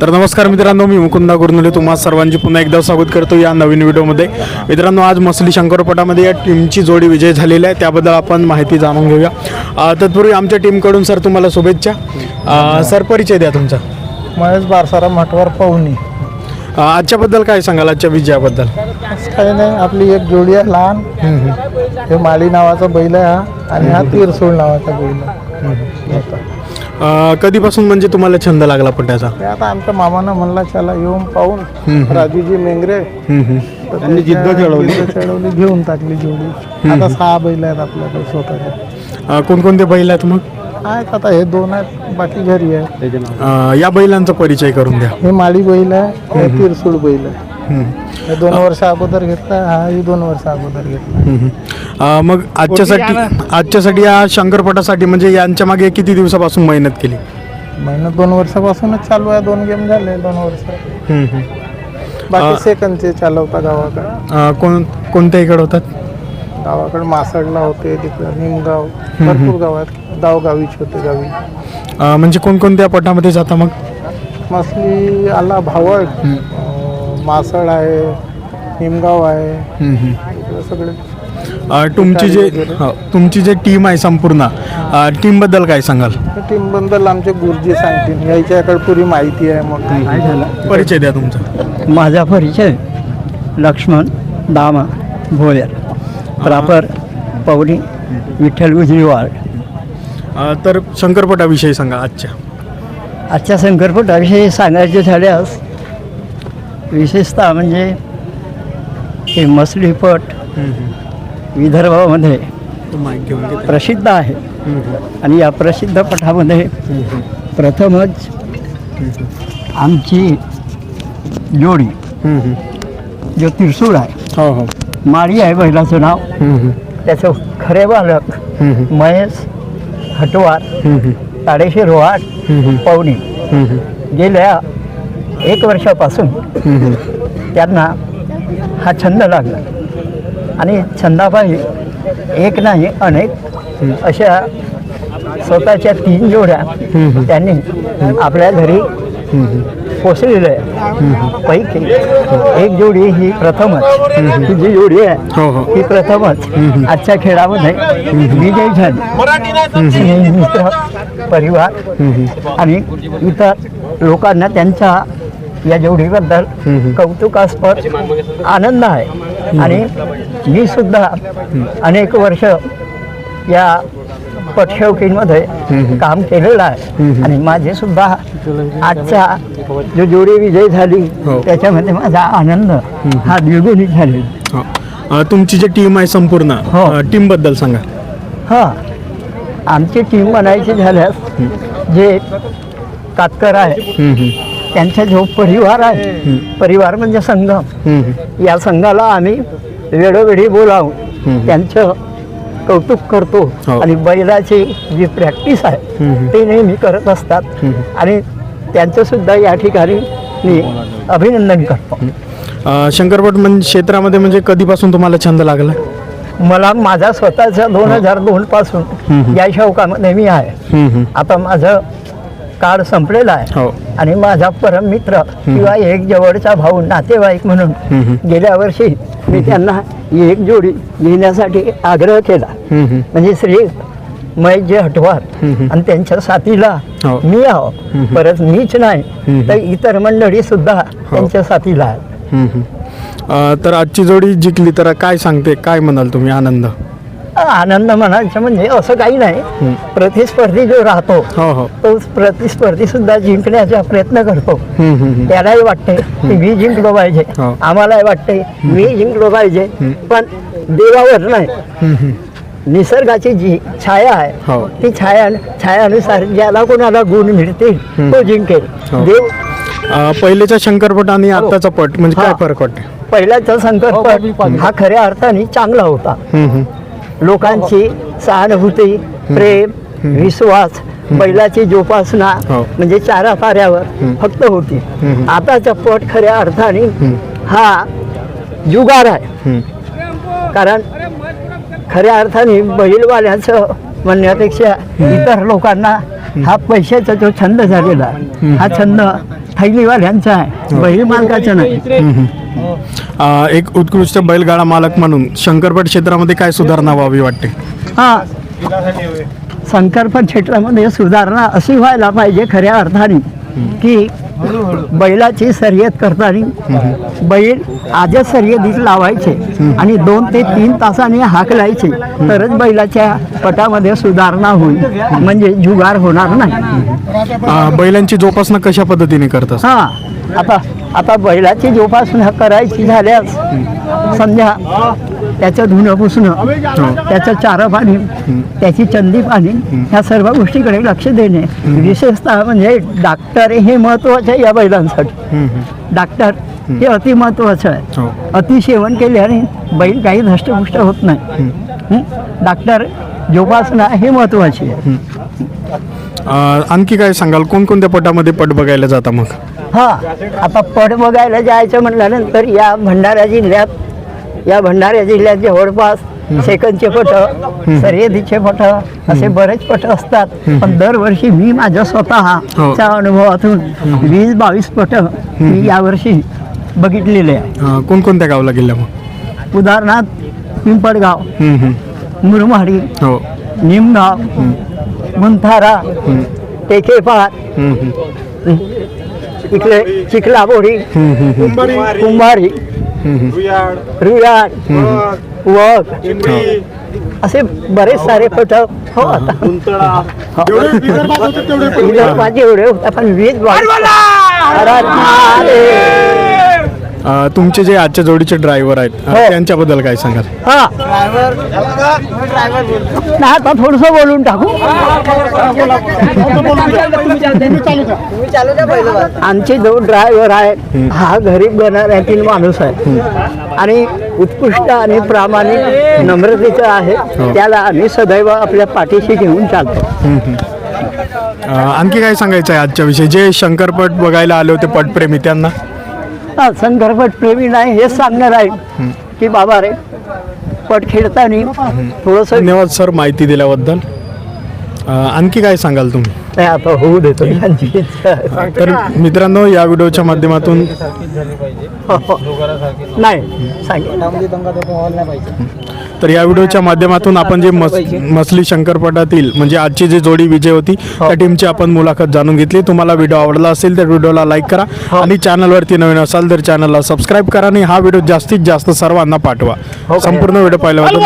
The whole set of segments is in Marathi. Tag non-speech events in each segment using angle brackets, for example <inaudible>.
तर नमस्कार मित्रांनो मी मुकुंदा गुरनुले तुम्हा सर्वांची पुन्हा एकदा स्वागत करतो या नवीन व्हिडिओमध्ये. मित्रांनो आज मसली शंकरपटामध्ये या टीमची जोडी विजय झालेली आहे. त्याबद्दल आपण माहिती जाणून घेऊया. तत्पूर्वी आमच्या टीमकडून सर तुम्हाला शुभेच्छा. सर परिचय द्या तुमचा. महेश बारसारा मठवर पाहुणी अ, आजच्याबद्दल काय सांगाल? आजच्या विजयाबद्दल? काही नाही आपली एक जोडी आहे लहान. हे माळी नावाचा बैल आहे हा. आणि हा तीरसोळ नावाचा बैल आहे. अ, कधीपासून म्हणजे तुम्हाला छंद लागला पट्ट्याचा ते आता आमच्या मामानं म्हणला चला येऊन पाहून. राजूजी मेंगरे. हम्म, हम्म. तर त्यांनी जिद्द त्याच्या. जिद्द चढवली घेऊन टाकली जोडी. आता सहा बैल आहेत आपल्याकडे स्वतःचे अ, कोणकोणते बैल आहेत मग? आहेत आता हे दोन आहेत बाकी घरी आहे अ, या बैलांचा परिचय करून द्या. हे माळी बैल आहे हे तीरसूळ बैल आहे. हे दोन वर्ष अगोदर घेतला हा ही दोन वर्ष अगोदर घेतला. अ, मग आजच्यासाठी आजच्यासाठी या शंकरपटासाठी म्हणजे यांच्या मागे किती दिवसापासून मेहनत केली? महिना दोन वर्षापासूनच चालू आहे दोन गेम झाले दोन वर्ष. हम्म, हम्म. बाकी सेकंदचे चालवता गावाकडे. अ, कोण कोणत्या इकडे होतात? गावाकडे मासडला होते तिकडं निमगाव भरपूर गावात गाव गावीच होते गावी. अ, म्हणजे कोणकोणत्या पटामध्ये जाता मग? मसली आला भावड मासळ आहे निमगाव आहे. हम्म, हम्म. इकडं सगळे. अ, तुमची जे हो, तुमची जे टीम आहे संपूर्ण टीमबद्दल काय सांगाल? टीमबद्दल आमचे गुरुजी सांगतील. याच्याकडे पुरी माहिती आहे मग परिचय द्या तुमचा. माझा परिचय लक्ष्मण दामा भोयर प्रॉपर पवनी विठ्ठल उजरीवाड अ, तर शंकरपटाविषयी सांगा आजच्या. आजच्या शंकरपटाविषयी सांगायचे झाल्यास विशेषतः म्हणजे हे मसलीपट विदर्भामध्ये. प्रसिद्ध आहे. आणि या प्रसिद्ध पठामध्ये प्रथमच आमची जोडी. जो तिरसूळ आहे हो हो माळी आहे बैलाचं नाव. त्याचं खरे बालक. महेश हटवार. ताडेशी रोहाट. पवनी. गेल्या एक वर्षापासून. त्यांना हा छंद लागला आणि छंदापायी एक नाही अनेक अशा स्वतःच्या तीन जोड्या त्यांनी आपल्या घरी. पोचलेल्या आहे पैकी एक जोडी ही प्रथमच ही जी जोडी हो, आहे हो. ही प्रथमच आजच्या खेळामध्ये विजयी झाली मित्र परिवार आणि इतर लोकांना त्यांच्या या जोडीबद्दल कौतुकास्पद आनंद आहे. आणि मी सुद्धा अनेक वर्ष या पटशौकींमध्ये काम केलेलं आहे. आणि माझे सुद्धा आजचा जो जोडी विजय झाली हो. त्याच्यामध्ये माझा आनंद हा द्विगुणित झालेला हो. तुमची जी टीम आहे संपूर्ण हो. टीमबद्दल सांगा. हां. आमची टीम म्हणायची झाल्यास जे कातकर आहे. त्यांचा जो परिवार आहे परिवार म्हणजे संघ. या संघाला आम्ही वेळोवेळी बोलावून त्यांचं कौतुक करतो हो. आणि बैलाची जी प्रॅक्टिस आहे. ते नेहमी करत असतात. आणि त्यांचं सुद्धा या ठिकाणी मी अभिनंदन करतो. शंकरपट म्हणजे क्षेत्रामध्ये म्हणजे कधीपासून तुम्हाला छंद लागला? मला माझा स्वतःचा दोन हजार दोन पासून या शौकामध्ये मी आहे. आता माझं काळ संपलेलं आहे. हो. आणि माझा परम मित्र किंवा एक जवळचा भाऊ नातेवाईक म्हणून गेल्या वर्षी मी त्यांना ही एक जोडी घेण्यासाठी आग्रह केला. म्हणजे श्री महेशजी हटवार आणि त्यांच्या साथीला हो. मी आहो परत मीच नाही तर इतर मंडळी सुद्धा त्यांच्या साथीला आहे तर आजची जोडी जिंकली तर काय सांगते काय म्हणाल तुम्ही? आनंद. आनंद म्हणायचं म्हणजे असं काही नाही. प्रतिस्पर्धी जो राहतो हो हो. तो प्रतिस्पर्धी सुद्धा जिंकण्याचा प्रयत्न करतो. त्यालाही वाटते की मी जिंकलो पाहिजे. हो. आम्हालाही वाटते मी जिंकलो पाहिजे. पण देवावर नाही. निसर्गाची जी छाया हो. आहे ती छाया छायानुसार ज्याला कोणाला गुण मिळतील तो जिंकेल. देव पहिलेचा शंकरपट आणि आत्ताचा पट म्हणजे काय हा. फरक वाटते पहिल्याचा संकल्प हा खऱ्या अर्थाने चांगला होता. लोकांची सहानुभूती प्रेम विश्वास बैलाची जोपासना हो. म्हणजे चारा पाऱ्यावर फक्त होती. आताचा पट खऱ्या अर्थाने हा जुगार आहे. कारण खऱ्या अर्थाने बैलवाल्याचं म्हणण्यापेक्षा इतर लोकांना हा पैशाचा जो छंद झालेला हा छंद थैलीवाल्यांचा आहे. बैल मालकाचं नाही. अ, एक उत्कृष्ट बैलगाडा मालक म्हणून शंकरपट क्षेत्रामध्ये काय सुधारणा व्हावी वाटते? हा. शंकरपट क्षेत्रामध्ये सुधारणा अशी व्हायला पाहिजे खऱ्या अर्थाने. की बैलाची शर्यत करताना बैल आजच शर्यतीत लावायचे आणि दोन ते तीन तासाने हाकलायचे तरच बैलाच्या पटामध्ये सुधारणा होईल. म्हणजे जुगार होणार नाही. बैलांची जोपासना कशा पद्धतीने करतात? हा आता आता बैलाची जोपासना करायची झाल्यास समजा त्याचं धुणं पुसणं त्याचं चारं पाणी त्याची चंदी पाणी ह्या सर्व गोष्टीकडे लक्ष देणे. विशेषतः म्हणजे डॉक्टर हे महत्वाचं आहे या बैलांसाठी. डॉक्टर हे अति महत्वाचं हो. आहे अतिसेवन केल्याने बैल काही धष्टपुष्ट होत नाही. हं? डॉक्टर जोपासना हे महत्वाची आहे. आणखी काय सांगाल? कोणकोणत्या पटामध्ये पट बघायला जाता मग? हा आता पट बघायला जायचं म्हटल्यानंतर या भंडारा जिल्ह्यात या भंडारा जिल्ह्यात जवळपास सेकंदचे पट शर्यतीचे पट असे बरेच पट असतात. पण दरवर्षी मी माझ्या हो. स्वतःच्या अनुभवातून वीस बावीस पट मी यावर्षी बघितलेले आहे. कोणकोणत्या गावला गेल्या मग? उदाहरणार्थ पिंपळगाव. मुरमाडी हो. निमगाव मुंथारा टेकेपार. इकडे हम्म. कुंभारी रुयाड वग असे बरेच सारे पट हो आता. हो. विदर्भात एवढे होता पण वीज अ, तुमचे जे आजच्या जोडीचे ड्रायव्हर आहेत अ, हो. त्यांच्याबद्दल काय सांगाल? हा. नाही आता थोडस बोलून टाकू. आमचे जो ड्रायव्हर आहे हा गरीब घराण्यातील माणूस आहे. आणि उत्कृष्ट आणि प्रामाणिक नम्रतेचा आहे त्याला आम्ही सदैव आपल्या पाठीशी घेऊन चालतो. अ, आणखी काय सांगायचं आहे आजच्या विषयी जे शंकरपट बघायला आले होते पटप्रेमी त्यांना? हा संदर्भात प्रेमी नाही हेच सांगणार आहे की बाबा रे पट खेळताना थोडस धन्यवाद सर माहिती दिल्याबद्दल. अ, आणखी काय सांगाल तुम्ही? आता होऊ देतो. तर मित्रांनो या व्हिडिओच्या माध्यमातून <laughs> नाही सांगेल तर या व्हिडिओच्या माध्यमातून आपण जे मस मसली शंकरपटातील म्हणजे आजची जी जोडी विजय होती त्या टीमची आपण मुलाखत जाणून घेतली. तुम्हाला व्हिडिओ आवडला असेल तर व्हिडिओला लाईक करा आणि चॅनलवरती नवीन असाल तर चॅनलला सबस्क्राईब करा आणि हा व्हिडिओ जास्तीत जास्त सर्वांना पाठवा. संपूर्ण व्हिडिओ पाहिल्याबद्दल.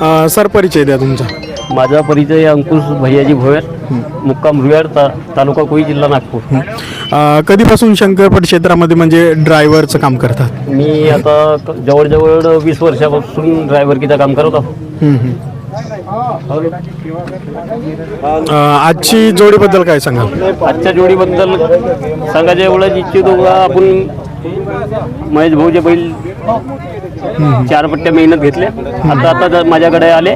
अ, सर परिचय द्या तुमचा. माझा परिचय अंकुश भैयाजी भोयर मुक्काम रुयाड ता तालुका कोई जिल्हा नागपूर. अ, कधीपासून शंकरपट क्षेत्रामध्ये म्हणजे ड्रायव्हरचं काम करतात? मी आता जवळजवळ वीस वर्षापासून ड्रायव्हरकीचं काम करत आहो. हम्म, हम्म. अ, आजची जोडीबद्दल काय सांगाल? आजच्या जोडीबद्दल सांगायचं एवढंच इच्छितो का आपण महेश भाऊचे बैल चार पट्ट्या मेहनत घेतल्या आता आता माझ्याकडे आले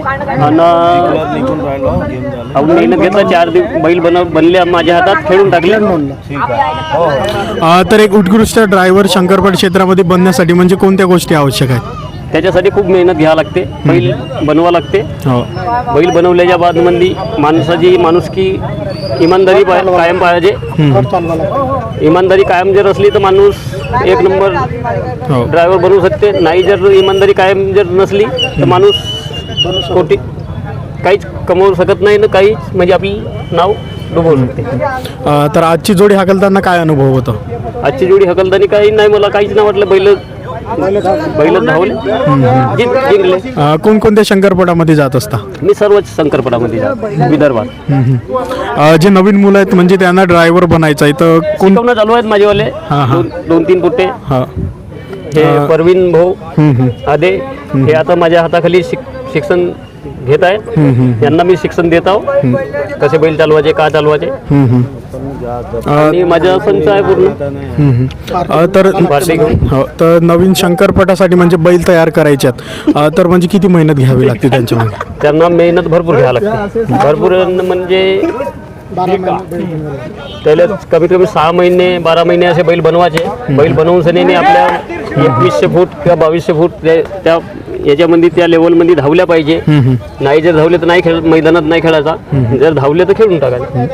आणि मेहनत घेतला चार दिवस बैल बनव बनले माझ्या हातात खेळून टाकले. तर एक उत्कृष्ट ड्रायव्हर शंकरपट क्षेत्रामध्ये बनण्यासाठी म्हणजे कोणत्या गोष्टी आवश्यक आहेत? त्याच्यासाठी खूप मेहनत घ्यावं लागते. बैल बनवा लागते. हो. बैल बनवल्याच्या बाद मंदी माणसाची माणुसकी इमानदारी कायम पाहिजे. इमानदारी कायम जर असली तर माणूस एक नंबर हो. ड्रायव्हर बनवू शकते. नाही जर इमानदारी कायम जर नसली तर माणूस कोटी काहीच कमवू शकत नाही ना काहीच म्हणजे आपली नाव डुबवू शकते. तर आजची जोडी हाकलताना काय अनुभव होतो? आजची जोडी हकलदानी काही नाही मला काहीच नाही वाटलं. बैल बैल धावले जिंक- जिंकले अ, कोणकोणत्या शंकरपटामध्ये जात असता? मी सर्वच शंकरपटामध्ये जातो. विदर्भात. अ, जे नवीन मुलं आहेत म्हणजे त्यांना ड्रायव्हर बनायचं आहे तर कोण शिकवणं चालू आहेत माझेवाले. हा, हा. दोन दोन तीन पुट्टे. हा. हे परवीन भाऊ हम्म, हम्म. आदे हे आता माझ्या हाताखाली शिक शिक्षण घेत आहे यांना मी शिक्षण देत आहो. कसे बैल चालवायचे का चालवायचे? आणि माझा संच आहे पूर्ण. हम्म, हम्म. अ, तर पार्टी घेऊन. हो तर नवीन शंकरपटासाठी म्हणजे बैल तयार करायच्यात अ, तर म्हणजे किती मेहनत घ्यावी लागते त्यांच्यामध्ये? त्यांना मेहनत भरपूर घ्यावी लागते. भरपूर म्हणजे त्याला कमीत कमी सहा महिने बारा महिने असे बैल बनवायचे. बैल बनवून सनीने आपल्या एकवीसशे फूट किंवा बावीसशे फूट ते- त्या याच्यामध्ये त्या लेवलमध्ये धावल्या पाहिजे. नाही जर धावले तर नाही खेळ मैदानात नाही खेळायचा. जर धावले तर खेळून टाकायचं.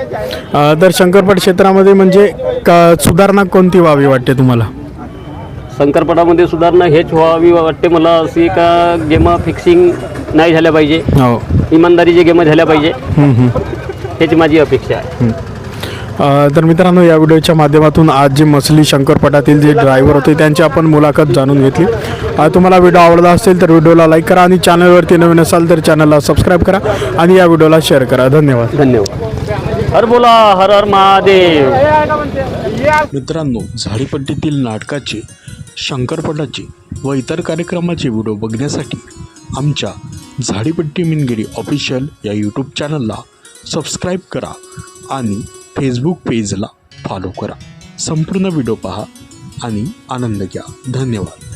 अ, तर शंकरपट क्षेत्रामध्ये म्हणजे सुधारणा कोणती व्हावी वाटते तुम्हाला? शंकरपटामध्ये सुधारणा हेच व्हावी वाटते मला अशी का गेम फिक्सिंग नाही झाल्या पाहिजे. हो. इमानदारीचे गेम झाल्या पाहिजे. ह्याची माझी अपेक्षा आहे. तर मित्रांनो या व्हिडिओच्या माध्यमातून आज जे मसली शंकरपटातील जे ड्रायव्हर होते त्यांची आपण मुलाखत जाणून घेतली. तुम्हाला व्हिडिओ आवडला असेल तर व्हिडिओला लाईक करा आणि चॅनलवरती नवीन असाल तर चॅनलला सबस्क्राईब करा आणि या व्हिडिओला शेअर करा. धन्यवाद. धन्यवाद. हर बोला हर हर महादेव. मित्रांनो झाडीपट्टीतील नाटकाचे शंकरपटाचे व इतर कार्यक्रमाचे व्हिडिओ बघण्यासाठी आमच्या झाडीपट्टी मिनगिरी ऑफिशियल या यूट्यूब चॅनलला सबस्क्राईब करा आणि फेसबुक पेजला फॉलो करा. संपूर्ण व्हिडिओ पहा आणि आनंद घ्या. धन्यवाद.